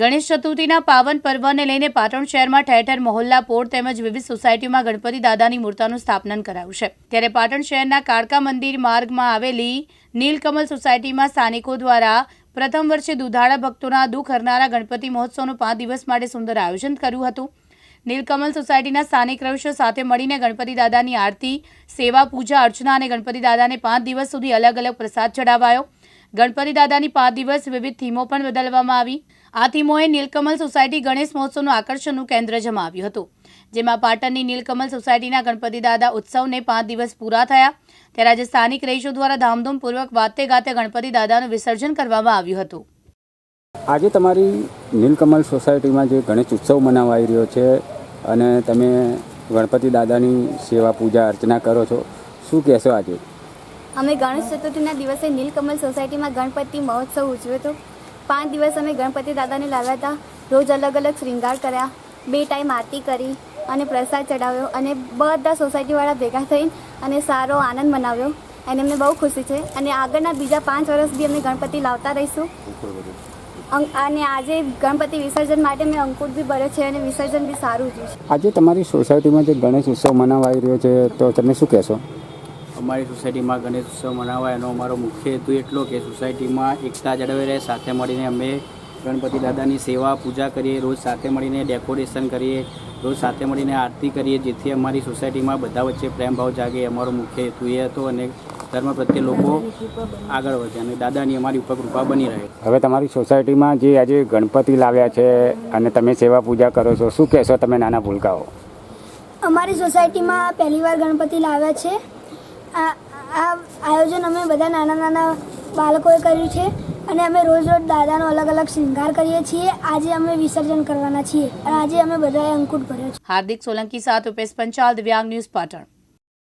ગણેશ ચતુર્થીના પાવન પર્વને લઈને પાટણ શહેરમાં ઠેર ઠેર મોહલ્લા, પોળ તેમજ વિવિધ સોસાયટીમાં ગણપતિ દાદાની મૂર્તિનું સ્થાપન કરાયું છે. ત્યારે પાટણ શહેરના કાળકા મંદિર માર્ગમાં આવેલી નીલકમલ સોસાયટીમાં સ્થાનિકો દ્વારા પ્રથમ વર્ષે દુધાળા ભક્તોના દુઃખ હરનારા ગણપતિ મહોત્સવનું પાંચ દિવસ માટે સુંદર આયોજન કર્યું હતું. નીલકમલ સોસાયટીના સ્થાનિક રહીશો સાથે મળીને ગણપતિ દાદાની આરતી, સેવા પૂજા, અર્ચના અને ગણપતિ દાદાને પાંચ દિવસ સુધી અલગ અલગ પ્રસાદ ચડાવાયો ગણપતિ દાદાની પાંચ દિવસ વિવિધ થીમો પણ બદલવામાં આવી. આ થીમોએ નીલકમલ સોસાયટી ગણેશ મહોત્સવનું આકર્ષણનું કેન્દ્ર જમાવ્યું હતું. જેમાં પાટણની નીલકમલ સોસાયટીના ગણપતિ દાદા ઉત્સવને પાંચ દિવસ પૂરા થયા. ત્યારે આજે સ્થાનિક રહીશો દ્વારા ધામધૂમપૂર્વક વાતે ગાતે ગણપતિ દાદાનું વિસર્જન કરવામાં આવ્યું હતું. આજે તમારી નીલકમલ સોસાયટીમાં જે ગણેશ ઉત્સવ મનાવાઈ રહ્યો છે અને તમે ગણપતિ દાદાની સેવા પૂજા અર્ચના કરો છો, શું કહેશો આજે? અમે ગણેશ ચતુર્થીના દિવસે નીલકમલ સોસાયટીમાં ગણપતિ મહોત્સવ ઉજવ્યો હતો. પાંચ દિવસ અમે ગણપતિ દાદાને લાવ્યા હતા. રોજ અલગ અલગ શૃંગાર કર્યા. બે ટાઈમ આરતી કરી અને પ્રસાદ ચડાવ્યો અને બધા સોસાયટીવાળા ભેગા થઈને અને સારો આનંદ મનાવ્યો. અને અમને બહુ ખુશી છે. અને આગળના બીજા પાંચ વર્ષ બી અમે ગણપતિ લાવતા રહીશું. અને આજે ગણપતિ વિસર્જન માટે મેં અંકુર બી ભર્યો છે અને વિસર્જન બી સારું છે. આજે તમારી સોસાયટીમાં જે ગણેશ ઉત્સવ મનાવાઈ રહ્યો છે, તો તમે શું કહેશો? અમારી સોસાયટીમાં ગણેશ ઉત્સવ મનાવાય એનો અમારો મુખ્ય હેતુ એટલો કે સોસાયટીમાં એકતા જળવાઈ રહે સાથે મળીને અમે ગણપતિ દાદાની સેવા પૂજા કરીએ રોજ સાથે મળીને ડેકોરેશન કરીએ રોજ સાથે મળીને આરતી કરીએ જેથી અમારી સોસાયટીમાં બધા વચ્ચે પ્રેમ ભાવ જાગે. અમારો મુખ્ય હેતુ એ હતો અને ધર્મ પ્રત્યે લોકો આગળ વધે અને દાદાની અમારી ઉપર કૃપા બની રહે. હવે તમારી સોસાયટીમાં જે આજે ગણપતિ લાવ્યા છે અને તમે સેવા પૂજા કરો છો શું કહેશો તમે નાના ભૂલકાઓ? અમારી સોસાયટીમાં પહેલીવાર ગણપતિ લાવ્યા છે. આ આયોજન અમે બધા નાના નાના બાળકોએ કર્યું છે અને અમે રોજ રોજ દાદાનો અલગ અલગ શૃંગાર કરીએ છીએ. આજે અમે વિસર્જન કરવાના છીએ. અને આજે અમે બધાએ અંકુટ ભર્યો છે. હાર્દિક સોલંકી સાથે ઉપેશ પંચાલ દિવ્યાંગ ન્યૂઝ પાટણ.